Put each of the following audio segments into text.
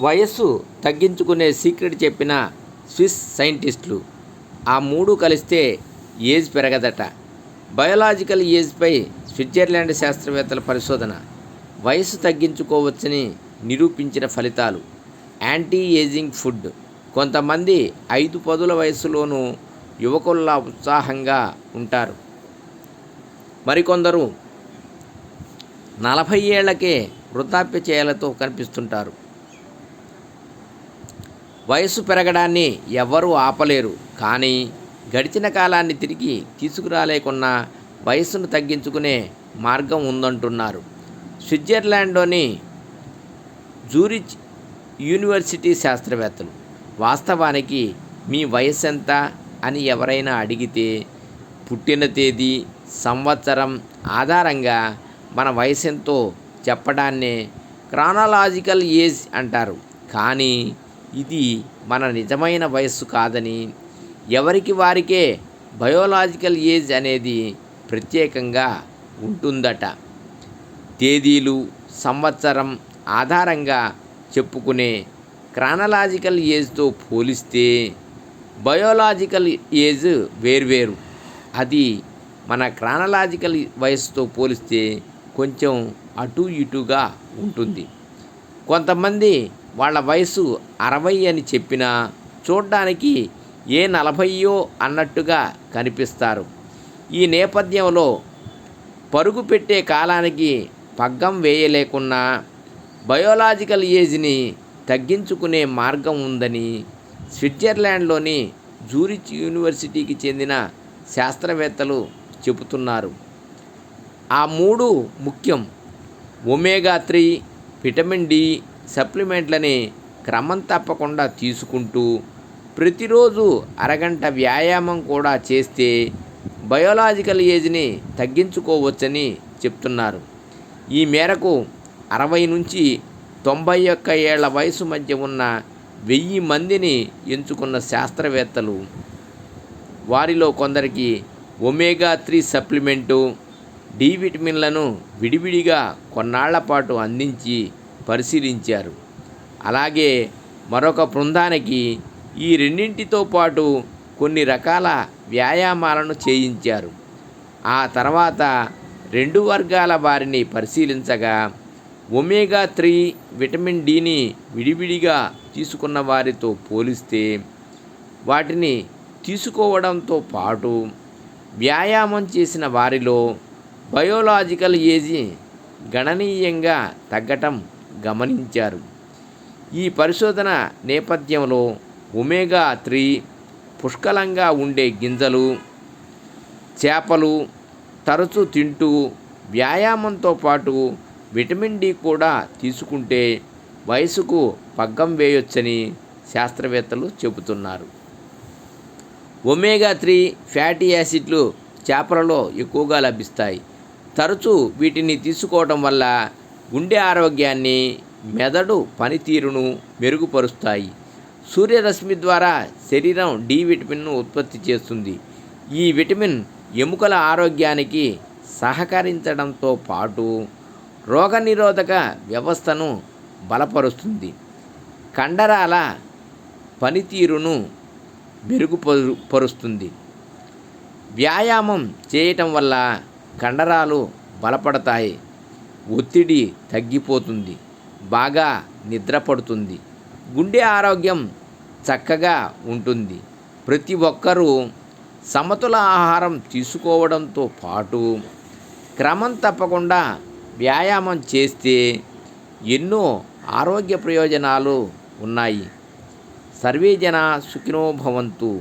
వయస్సు తగ్గించుకునే సీక్రెట్ చెప్పిన స్విస్ సైంటిస్టులు. ఆ మూడు కలిస్తే ఏజ్ పెరగదట. బయోలాజికల్ ఏజ్పై స్విట్జర్లాండ్ శాస్త్రవేత్తల పరిశోధన. వయస్సు తగ్గించుకోవచ్చని నిరూపించిన ఫలితాలు. Anti ageing food. కొంతమంది ఐదు పదుల వయసులోనూ యువకుల్లా ఉత్సాహంగా ఉంటారు. మరికొందరు నలభై ఏళ్ళకే వృద్ధాప్య చేయాలతో కనిపిస్తుంటారు. వయసు పెరగడాన్ని ఎవ్వరూ ఆపలేరు. కానీ గడిచిన కాలాన్ని తిరిగి తీసుకురాలేకున్నా వయస్సును తగ్గించుకునే మార్గం ఉందంటున్నారు. స్విట్జర్లాండ్లోని జూరిచ్ యూనివర్సిటీ శాస్త్రవేత్తలు. వాస్తవానికి మీ వయసు ఎంత అని ఎవరైనా అడిగితే పుట్టిన తేదీ సంవత్సరం ఆధారంగా మన వయసెంతో చెప్పడాన్నే క్రానలాజికల్ ఏజ్ అంటారు. కానీ ఇది మన నిజమైన వయస్సు కాదని ఎవరికి వారికే బయోలాజికల్ ఏజ్ అనేది ప్రత్యేకంగా ఉంటుందట. తేదీలు సంవత్సరం ఆధారంగా చెప్పుకునే క్రానలాజికల్ ఏజ్తో పోలిస్తే బయోలాజికల్ ఏజ్ వేర్వేరు. అది మన క్రానలాజికల్ వయసుతో పోలిస్తే కొంచెం అటు ఇటుగా ఉంటుంది. కొంతమంది వాళ్ళ వయసు అరవై అని చెప్పినా చూడ్డానికి ఏ నలభైయో అన్నట్టుగా కనిపిస్తారు. ఈ నేపథ్యంలో పరుగు పెట్టే కాలానికి పగ్గం వేయలేకున్నా బయోలాజికల్ ఏజ్ని తగ్గించుకునే మార్గం ఉందని స్విట్జర్లాండ్లోని జూరిచ్ యూనివర్సిటీకి చెందిన శాస్త్రవేత్తలు చెబుతున్నారు. ఆ మూడు ముఖ్యం. ఒమేగా త్రీ విటమిన్ డి సప్లిమెంట్లని క్రమం తప్పకుండా తీసుకుంటూ ప్రతిరోజు అరగంట వ్యాయామం కూడా చేస్తే బయోలాజికల్ ఏజ్ని తగ్గించుకోవచ్చని చెప్తున్నారు. ఈ మేరకు అరవై నుంచి తొంభై ఒక్క ఏళ్ళ వయసు మధ్య ఉన్న వెయ్యి మందిని ఎంచుకున్న శాస్త్రవేత్తలు. వారిలో కొందరికి ఒమేగా త్రీ సప్లిమెంటు డి విటమిన్లను విడివిడిగా కొన్నాళ్ళ పాటు అందించి పరిశీలించారు. అలాగే మరొక బృందానికి ఈ రెండింటితో పాటు కొన్ని రకాల వ్యాయామాలను చేయించారు. ఆ తర్వాత రెండు వర్గాల వారిని పరిశీలించగా ఒమేగా త్రీ విటమిన్ డిని విడివిడిగా తీసుకున్న వారితో పోలిస్తే వాటిని తీసుకోవడంతో పాటు వ్యాయామం చేసిన వారిలో బయోలాజికల్ ఏజీ గణనీయంగా తగ్గటం గమనించారు. ఈ పరిశోధన నేపథ్యంలో ఒమేగా త్రీ పుష్కలంగా ఉండే గింజలు చేపలు తరచూ తింటూ వ్యాయామంతో పాటు విటమిన్ డి కూడా తీసుకుంటే వయసుకు పగ్గం వేయొచ్చని శాస్త్రవేత్తలు చెబుతున్నారు. ఒమేగా త్రీ ఫ్యాటీ యాసిడ్లు చేపలలో ఎక్కువగా లభిస్తాయి. తరచూ వీటిని తీసుకోవడం వల్ల గుండె ఆరోగ్యాన్ని మెదడు పనితీరును మెరుగుపరుస్తాయి. సూర్యరశ్మి ద్వారా శరీరం డి విటమిన్ను ఉత్పత్తి చేస్తుంది. ఈ విటమిన్ ఎముకల ఆరోగ్యానికి సహకరించడంతో పాటు రోగనిరోధక వ్యవస్థను బలపరుస్తుంది. కండరాల పనితీరును మెరుగుపరు పరుస్తుంది. వ్యాయామం చేయటం వల్ల కండరాలు బలపడతాయి. ఒత్తిడి తగ్గిపోతుంది. బాగా నిద్రపడుతుంది గుండె ఆరోగ్యం చక్కగా ఉంటుంది. ప్రతి ఒక్కరూ సమతుల ఆహారం తీసుకోవడంతో పాటు క్రమం తప్పకుండా వ్యాయామం చేస్తే ఎన్నో ఆరోగ్య ప్రయోజనాలు ఉన్నాయి. సర్వే జన సుఖినో భవంతు.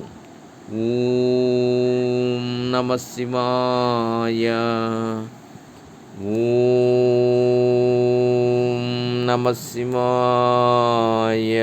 ఓం నమ శివాయ. నమ శివాయ